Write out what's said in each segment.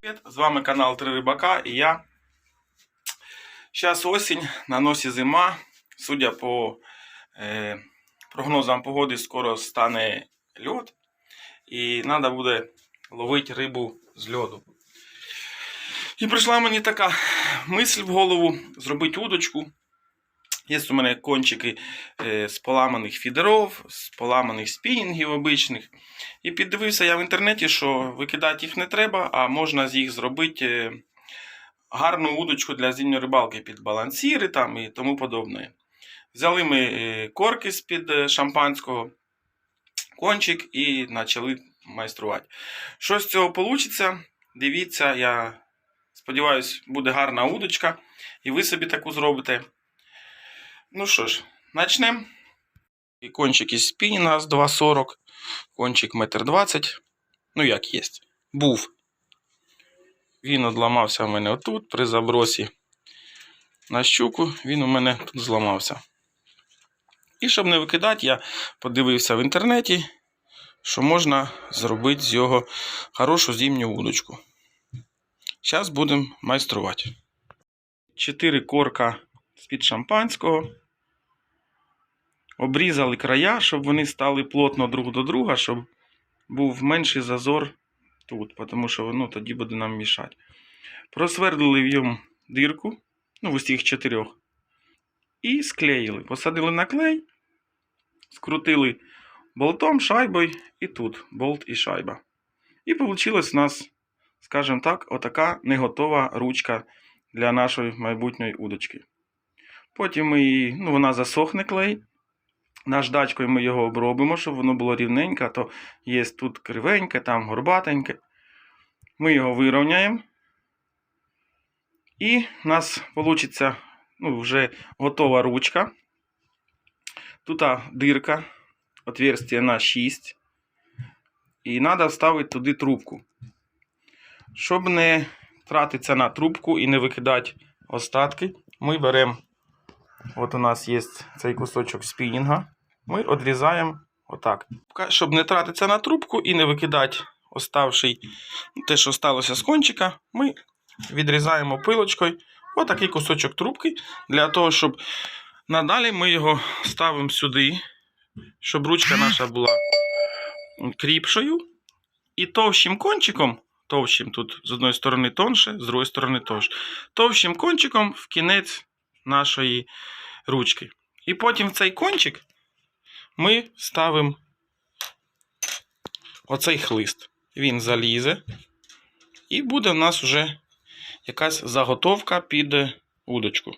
Привіт, з вами канал Три Рибака і я. Зараз осінь, на носі зима. Судя по е, прогнозам погоди, скоро стане льод. І треба буде ловити рибу з льоду. І прийшла мені така мисль в голову зробити удочку. Є у мене кончики е, з поламаних фідеров, з поламаних спінінгів обичних. І піддивився я в інтернеті, що викидати їх не треба, а можна з їх зробити е, гарну удочку для зимньої рибалки під балансіри там і тому подобне. Взяли ми е, корки з-під шампанського, кончик і почали майструвати. Що з цього вийде? Дивіться, я сподіваюся, буде гарна удочка, і ви собі таку зробите. Ну що ж, почнемо. І кончик із спінінга з 2,40 кончик метр двадцять. Ну, як є. Був. Він одламався у мене отут, при забросі на щуку, він у мене тут зламався. І щоб не викидати, я подивився в інтернеті, що можна зробити з його хорошу зимню удочку. Зараз будемо майструвати. Чотири корка з-під шампанського. Обрізали края, щоб вони стали плотно друг до друга, щоб був менший зазор тут, тому що ну, тоді буде нам мішати. Просвердили в ньому дирку, ну, в усіх чотирьох, і склеїли. Посадили на клей, скрутили болтом, шайбою, і тут болт і шайба. І вийшла у нас, скажімо так, отака неготова ручка для нашої майбутньої удочки. Потім ми її, ну, вона засохне клей. Наждачкою ми його обробимо, щоб воно було рівненьке, то є тут кривеньке, там горбатеньке. Ми його вирівняємо. І в нас вийде ну, вже готова ручка. Тут дирка, отверстие на 6. І треба вставити туди трубку. Щоб не тратитися на трубку і не викидати остатки, ми беремо. От у нас є цей кусочок спінінга. Ми відрізаємо отак. Щоб не тратитися на трубку і не викидати оставший те, що сталося з кончика, ми відрізаємо пилочкою отакий кусочок трубки, для того, щоб надалі ми його ставимо сюди, щоб ручка наша була кріпшою. І товщим кончиком, товщим тут з одної сторони тонше, з другої сторони тонше, товщим кончиком в кінець нашої ручки. І потім цей кончик ми ставимо оцей хлист. Він залізе, і буде в нас вже якась заготовка під удочку.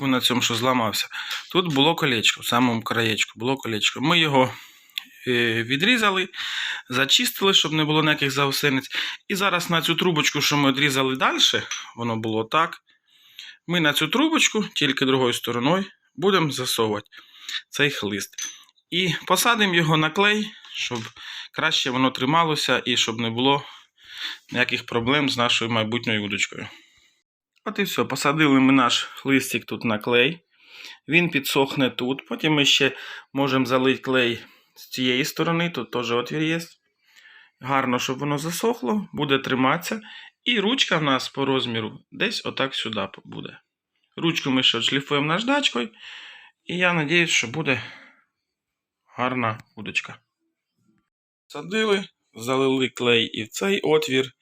На цьому, що зламався. Тут було колечко, в самому краєчку було колечко. Ми його е, відрізали, зачистили, щоб не було ніяких заусениць. І зараз на цю трубочку, що ми відрізали далі, воно було так. Ми на цю трубочку, тільки другою стороною, будемо засовувати цей хлист. І посадимо його на клей, щоб краще воно трималося і щоб не було ніяких проблем з нашою майбутньою удочкою. От і все. Посадили ми наш листик тут на клей. Він підсохне тут. Потім ми ще можемо залити клей з цієї сторони, тут теж отвір є. Гарно, щоб воно засохло, буде триматися. І ручка в нас по розміру десь отак сюди буде. Ручку ми ще шліфуємо наждачкою. І я сподіваюся, що буде гарна удочка. Садили, залили клей і в цей отвір,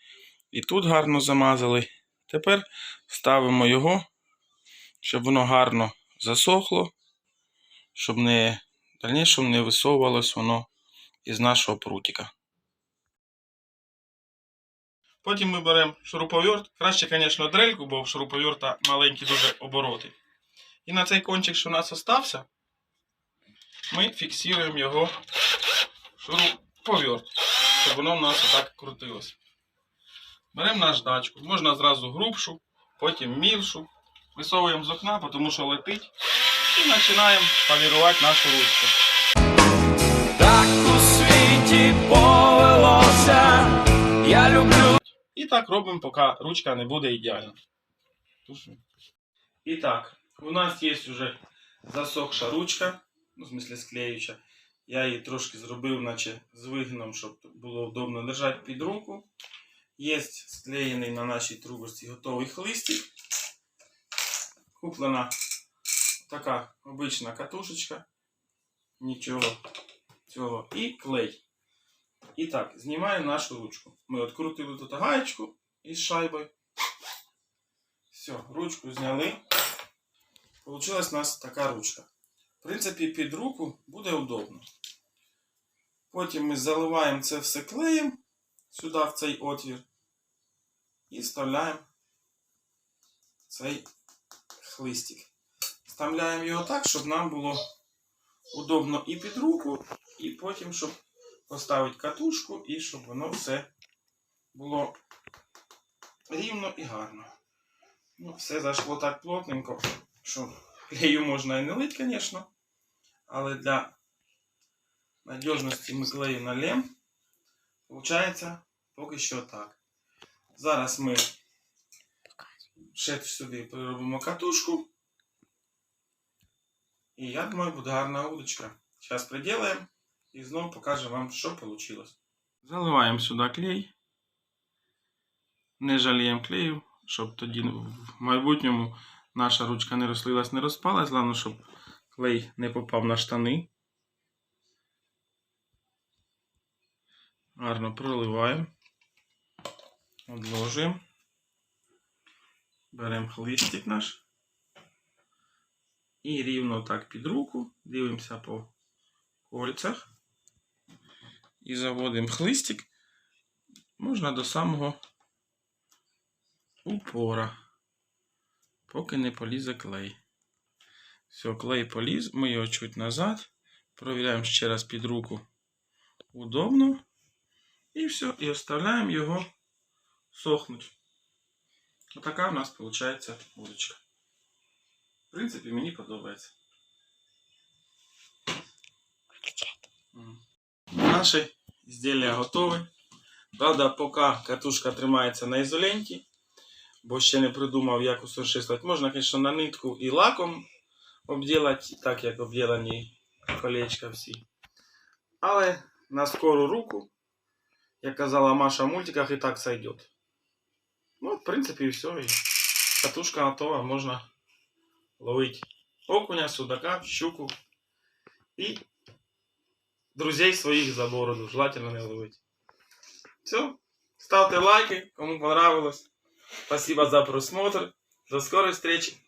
і тут гарно замазали. Тепер ставимо його, щоб воно гарно засохло, щоб не в дальнішому не висовувалось воно із нашого прутика. Потім ми беремо шуруповерт. Краще, звісно, дрельку, бо в шуруповерта маленькі дуже обороти. І на цей кончик, що у нас остався, ми фіксуємо його в шуруповерт, щоб воно у нас отак крутилось. Беремо наждачку, можна зразу грубшу, потім мілшу. Висовуємо з окна, тому що летить. І починаємо полірувати нашу ручку. І так робимо, поки ручка не буде ідеальна. І так, у нас є вже засохша ручка. ну, в смысле склеюча. Я її трошки зробив, наче з вигином, щоб було удобно держати під руку. Є склеєний на нашій трубочці готовий хлистик. Куплена така обична катушечка. Нічого цього. І клей. І так, знімаємо нашу ручку. Ми відкрутили тут гаєчку із шайбою. Все, ручку зняли. Получилась у нас така ручка. В принципі, під руку буде удобно. Потім ми заливаємо це все клеєм сюди, в цей отвір. І вставляємо цей хлистик. Вставляємо його так, щоб нам було удобно і під руку, і потім, щоб поставити катушку, і щоб воно все було рівно і гарно. Ну, все зайшло так плотненько, що клею можна і не лить, звісно. Але для надіжності ми клею налем. Получається поки що так. Зараз ми ще сюди переробимо катушку. І я думаю, буде гарна удочка. Зараз приділаємо і знову покажу вам, що вийшло. Заливаємо сюди клей. Не жаліємо клею, щоб тоді в майбутньому наша ручка не розслилась, не розпалась. Головне, щоб клей не попав на штани. Гарно проливаємо. Одложуємо. Беремо хлистик наш. І рівно так під руку. Дивимося по кольцях. І заводимо хлистик. Можна до самого упора. Поки не полізе клей. Все, клей поліз. Ми його чуть назад. Провіряємо ще раз під руку. Удобно. І все. І оставляємо його сохнути. Отака у нас виходить удочка. В принципі, мені подобається. М. Наші ізділля готові. Правда, поки катушка тримається на ізоленті, бо ще не придумав, як усовершенствувати. Можна, звісно, на нитку і лаком обділати, так як обділені колечка всі. Але на скору руку, як казала Маша в мультиках, і так сойдет. Ну, в принципі, все. І катушка готова, можна ловити окуня, судака, щуку і друзей своїх за бороду. Желательно не ловити. Все. Ставте лайки, кому понравилось. Спасибо за просмотр. До скорой встречи.